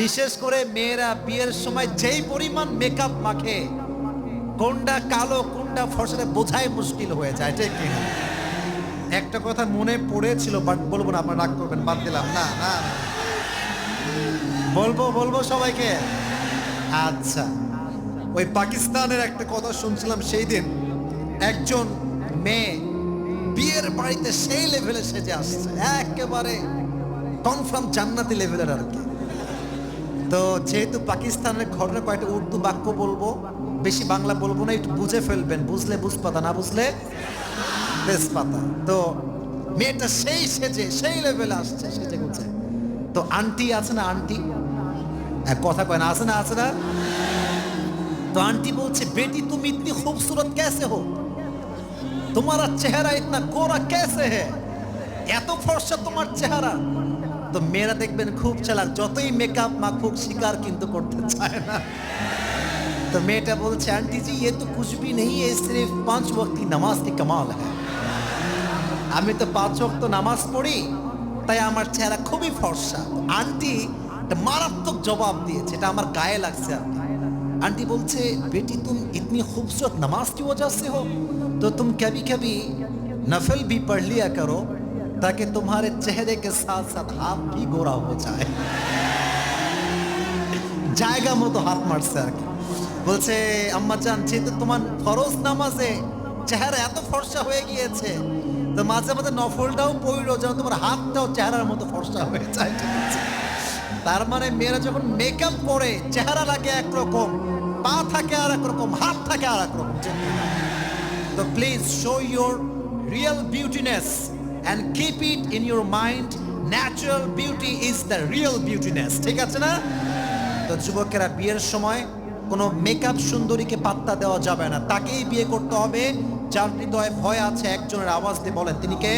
বিশেষ করে মেয়েরা বিয়ের সময় যেই পরিমাণ মেকআপ মাখে, কোনটা কালো, কোনটা ফসলে বোঝাই মুশকিল হয়ে যায়, ঠিক কি একটা কথা মনে পড়েছিল বাট বলব না, আপনার রাগ করবেন, বাদ দিলাম। না না। বলব বলব সবাইকে? আচ্ছা। ওই পাকিস্তানের একটা কথা শুনছিলাম সেই দিন। একজন মেয়ে বিয়ের বাড়িতে সেই লেভেলে সেজে আসছে, একেবারে কনফার্ম জান্নাতি লেভেলের আর কি। তো যেহেতু পাকিস্তানের ঘটনা কয়েকটা উর্দু বাক্য বলব, বেশি বাংলা বলব না, একটু বুঝে ফেলবেন, বুঝলে বুঝপাতা, না বুঝলে তেজপাতা। তো মেয়েটা সেই সেজে, সেই লেভেলে আসছে, সেজে গুছে তো আন্টি আছে না আন্টি হ্যাঁ, কথা কয় না, আছে না আছে না? তো আন্টি বলছে, বেটি, তুমি ইতনি খুবসুরত কেসে হো? তোমার চেহারা ইতনা গোরা কেসে হে? এত ফর্সা তোমার চেহারা। তো মেয়েরা দেখবেন খুব চালাক যতই মেকআপ মাখুক শিকার কিন্তু করতে চায় না তো মেয়েটা বলছে आंटी जी ये तो कुछ भी नहीं है सिर्फ पांच वक्त की नमाज की कमाल है আমি তো পাঁচ ওয়াক্ত নামাজ পড়ি তাই আমার চেহারা খুবই ফর্সা আন্টি একটা মারাত্মক জবাব দিয়েছে এটা আমার গায়ে লাগছে আর কি। आंटी बोलते बेटी तुम इतनी खूबसूरत नमाज की वजह से हो तो तुम कभी कभी नफल भी पढ़ लिया करो ताकि तुम्हारे चेहरे के साथ साथ हाथ भी गोरा हो जाए জায়গা মতো হাত মারছে আর কি বলছে আম্মা জান যেহেতু তোমার ফরজ নামাজে চেহারা এত ফর্সা হয়ে গিয়েছে তো মাঝে মাঝে নফলটাও পড়লো যেন তোমার হাতটাও চেহারার মতো ফর্সা হয়ে যায় ঠিক আছে? তার মানে মেয়েরা যখন মেকআপ পরে চেহারা লাগে একরকম পা থাকে আর একরকম হাত থাকে আর একরকম তো please show your real beautiness and keep it in your mind natural beauty is the real beautiness ঠিক আছে না? তো যুবকেরা, বিয়ের সময় কোনো মেকআপ সুন্দরীকে পাত্তা দেওয়া যাবে না। তাকেই বিয়ে করতে হবে। যার হৃদয়ে ভয় আছে, একজনের আওয়াজ দিয়ে বলেন তিনি কে?